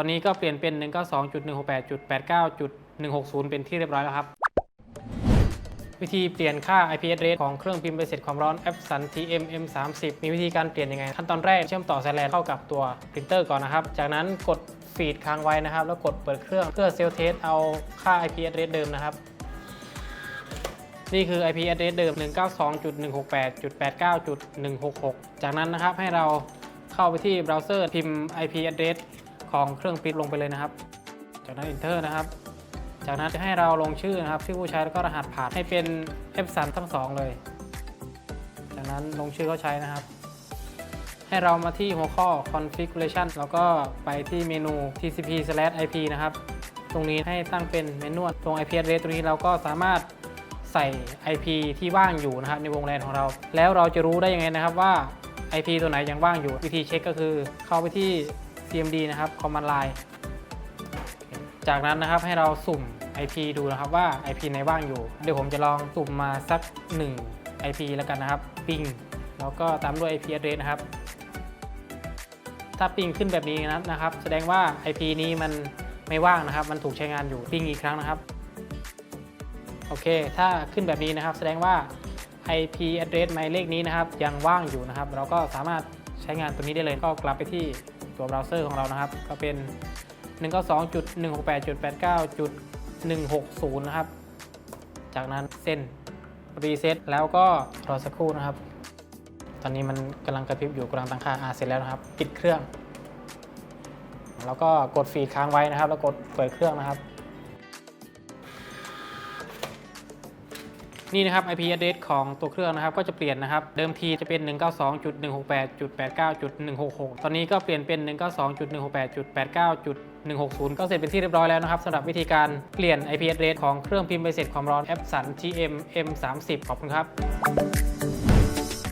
ตอนนี้ก็เปลี่ยนเป็น 192.168.89.160 เป็นที่เรียบร้อยแล้วครับ วิธีเปลี่ยนค่า IP address ของเครื่องพิมพ์ใบเสร็จความร้อน Epson TM M30 มีวิธีการเปลี่ยนยังไง ขั้นตอนแรกเชื่อมต่อสายแลนเข้ากับตัวพรินเตอร์ก่อนนะครับ จากนั้นกดฟีดค้างไว้นะครับ แล้วกดเปิดเครื่องเพื่อเซลเทสเอาค่า IP address เดิมนะครับนี่คือ IP address เดิม 192.168.89.166 จากนั้นนะครับให้เราเข้าไปที่เบราว์เซอร์พิมพ์ IP address ของเครื่องปริ้นลงไปเลยนะครับ จากนั้น Enter นะครับ จากนั้นจะให้เราลงชื่อนะครับชื่อผู้ใช้แล้วก็รหัสผ่านให้เป็น F3 ทั้งสองเลย จากนั้นลงชื่อเขาใช้นะครับ ให้เรามาที่หัวข้อ configuration แล้วก็ไปที่เมนู tcp/ip นะครับ ตรงนี้ให้ตั้งเป็นเมนูตรง IP address ตรงนี้เราก็สามารถใส่ IP ที่ว่างอยู่นะครับในวงแลนของเรา แล้วเราจะรู้ได้ยังไงนะครับว่า IP ตัวไหนยังว่างอยู่ วิธีเช็คก็คือเข้าไปที่ cmd นะครับ command line จากนั้นนะครับให้เราสุ่ม IP ดูนะครับว่า IP ไหนว่างอยู่ เดี๋ยวผมจะลองสุ่มมาสัก 1 IP แล้วกันนะครับ ปิงแล้วก็ตามด้วย IP address นะครับ ถ้าปิงขึ้นแบบนี้นะครับ แสดงว่า IP นี้มันไม่ว่างนะครับ มันถูกใช้งานอยู่ปิงอีกครั้งนะครับ โอเค ถ้าขึ้นแบบนี้นะครับ แสดงว่า IP address หมายเลขนี้นะครับ ยังว่างอยู่นะครับ เราก็สามารถใช้งานตัวนี้ได้เลยก็กลับไปที่ ตัวเบราว์เซอร์ของเรานะครับ ก็เป็น 192.168.89.160 นะครับ จากนั้นเส้นรีเซ็ตแล้วก็รอสักครู่นะครับ ตอนนี้มันกำลังกระพริบอยู่กำลังตั้งค่าอาเสร็จแล้วนะครับปิดเครื่อง แล้วก็กดฟีดค้างไว้นะครับ แล้วกดเปิดเครื่องนะครับ นี่นะครับ IP address ของตัวเครื่องนะครับก็จะเปลี่ยนนะครับ เดิมทีจะเป็น 192.168.89.166 ตอนนี้ก็เปลี่ยนเป็น 192.168.89.160 ก็เสร็จเป็นที่เรียบร้อยแล้วนะครับสำหรับวิธีการเปลี่ยน IP address ของเครื่องพิมพ์ใบเสร็จความร้อน Epson TM M30 ขอบคุณครับ